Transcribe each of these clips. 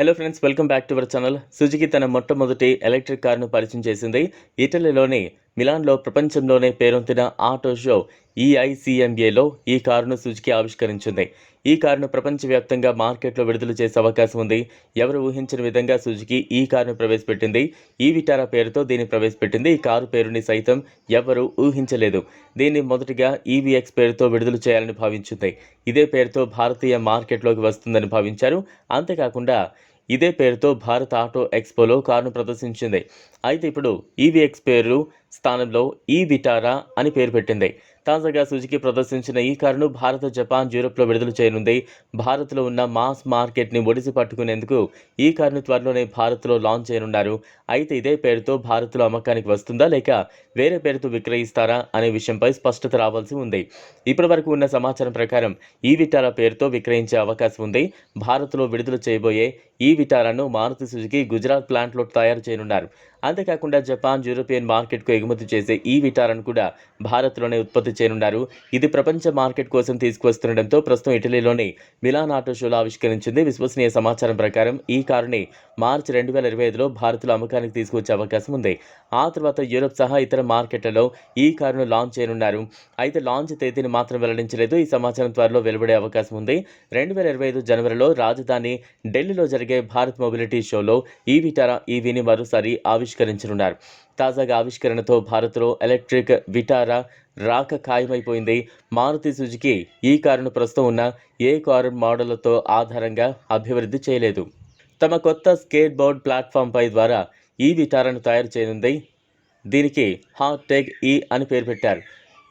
Hello friends welcome back to our channel Suzuki తన మొట్టమొదటి electric కారును పరిచయం చేసింది. ఇటలీలోని మిలాన్లో ప్రపంచంలోనే పేరొందిన ఆటో షో ఈఐసిఎంఏలో ఈ కారును సుజుకి ఆవిష్కరించింది. ఈ కారును ప్రపంచవ్యాప్తంగా మార్కెట్లో విడుదల చేసే అవకాశం ఉంది. ఎవరు ఊహించిన విధంగా సుజుకి ఈ కారును ప్రవేశపెట్టింది? ఈ విటారా పేరుతో దీన్ని ప్రవేశపెట్టింది. ఈ కారు పేరుని సైతం ఎవరు ఊహించలేదు. దీన్ని మొదటిగా ఈవీఎక్స్ పేరుతో విడుదల చేయాలని భావించింది. ఇదే పేరుతో భారతీయ మార్కెట్లోకి వస్తుందని భావించారు. అంతేకాకుండా ఇదే పేరుతో భారత్ ఆటో ఎక్స్పోలో కారును ప్రదర్శించింది. అయితే ఇప్పుడు ఈవీఎక్స్ పేరు స్థానంలో ఈ విటారా అని పేరు పెట్టింది. తాజాగా సుజుకి ప్రదర్శించిన ఈ కారును భారత జపాన్ యూరోప్లో విడుదల చేయనుంది. భారత్లో ఉన్న మాస్ మార్కెట్ని ఒడిసి పట్టుకునేందుకు ఈ కారును త్వరలోనే భారత్లో లాంచ్ చేయనున్నారు. అయితే ఇదే పేరుతో భారత్లో అమ్మకానికి వస్తుందా లేక వేరే పేరుతో విక్రయిస్తారా అనే విషయంపై స్పష్టత రావాల్సి ఉంది. ఇప్పటి వరకు ఉన్న సమాచారం ప్రకారం ఈ విటారా పేరుతో విక్రయించే అవకాశం ఉంది. భారత్లో విడుదల చేయబోయే ఈ విటారాను మారుతి సుజుకి గుజరాత్ ప్లాంట్లో తయారు చేయనున్నారు. అంతేకాకుండా జపాన్ యూరోపియన్ మార్కెట్కు ఎగుమతి చేసే ఈ విటారాను కూడా భారత్లోనే ఉత్పత్తి చేయనున్నారు. ఇది ప్రపంచ మార్కెట్ కోసం తీసుకువస్తుండటంతో ప్రస్తుతం ఇటలీలోని మిలాన్ ఆటో షోలో ఆవిష్కరించింది. విశ్వసనీయ సమాచారం ప్రకారం ఈ కారుని మార్చి రెండు వేల ఇరవై ఐదులో భారత్లో అమ్మకానికి తీసుకొచ్చే అవకాశం ఉంది. ఆ తర్వాత యూరప్ సహా ఇతర మార్కెట్లలో ఈ కారును లాంచ్ చేయనున్నారు. అయితే లాంచ్ తేదీని మాత్రం వెల్లడించలేదు. ఈ సమాచారం త్వరలో వెలువడే అవకాశం ఉంది. రెండు వేల ఇరవై ఐదు జనవరిలో రాజధాని ఢిల్లీలో జరిగే భారత్ మొబిలిటీ షోలో ఈ విటారా ఈవీని మరోసారి ఆవిష్కరించనున్నారు. తాజాగా ఆవిష్కరణతో భారత్లో ఎలక్ట్రిక్ విటారా రాక ఖాయమైపోయింది. మారుతి సుజుకి ఈ కారును ప్రస్తుతం ఉన్న ఏ కారు మోడళ్ళతో ఆధారంగా అభివృద్ధి చేయలేదు. తమ కొత్త స్కేట్ బోర్డ్ ప్లాట్ఫామ్పై ద్వారా ఈ విటారాను తయారు చేయనుంది. దీనికి హాట్ టెగ్ ఈ అని పేరు పెట్టారు.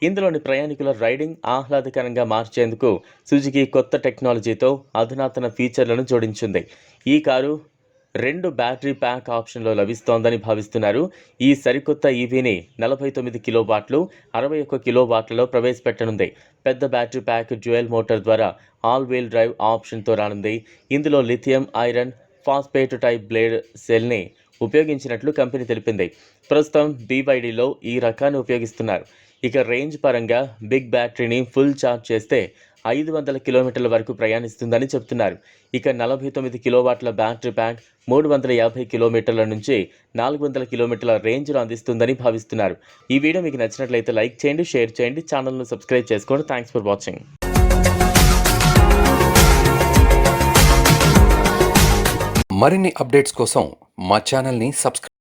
ఇందులోని ప్రయాణికుల రైడింగ్ ఆహ్లాదకరంగా మార్చేందుకు సుజుకి కొత్త టెక్నాలజీతో అధునాతన ఫీచర్లను జోడించింది. ఈ కారు రెండు బ్యాటరీ ప్యాక్ ఆప్షన్లో లభిస్తోందని భావిస్తున్నారు. ఈ సరికొత్త ఈవీని నలభై తొమ్మిది కిలోవాట్లు అరవై ఒక్క కిలోవాట్లలో ప్రవేశపెట్టనుంది. పెద్ద బ్యాటరీ ప్యాక్ డ్యూయల్ మోటార్ ద్వారా ఆల్ వీల్ డ్రైవ్ ఆప్షన్తో రానుంది. ఇందులో lithium iron phosphate type blade సెల్ని ఉపయోగించినట్లు కంపెనీ తెలిపింది. ప్రస్తుతం బీవైడీలో ఈ రకాన్ని ఉపయోగిస్తున్నారు. ఇక రేంజ్ పరంగా బిగ్ బ్యాటరీని ఫుల్ ఛార్జ్ చేస్తే ఐదు వందల కిలోమీటర్ల వరకు ప్రయాణిస్తుందని చెప్తున్నారు ఇక నలభై తొమ్మిది కిలోవాట్ల బ్యాటరీ బ్యాంక్ మూడు వందల యాభై కిలోమీటర్ల నుంచి నాలుగు వందల కిలోమీటర్ల రేంజ్ను అందిస్తుందని భావిస్తున్నారు. ఈ వీడియో మీకు నచ్చినట్లయితే లైక్ చేయండి షేర్ చేయండి ఛానల్ను సబ్స్క్రైబ్ చేసుకోండి. థ్యాంక్స్ ఫర్ వాచింగ్ మరిన్ని అప్డేట్స్ కోసం మా ఛానల్ని సబ్స్క్రైబ్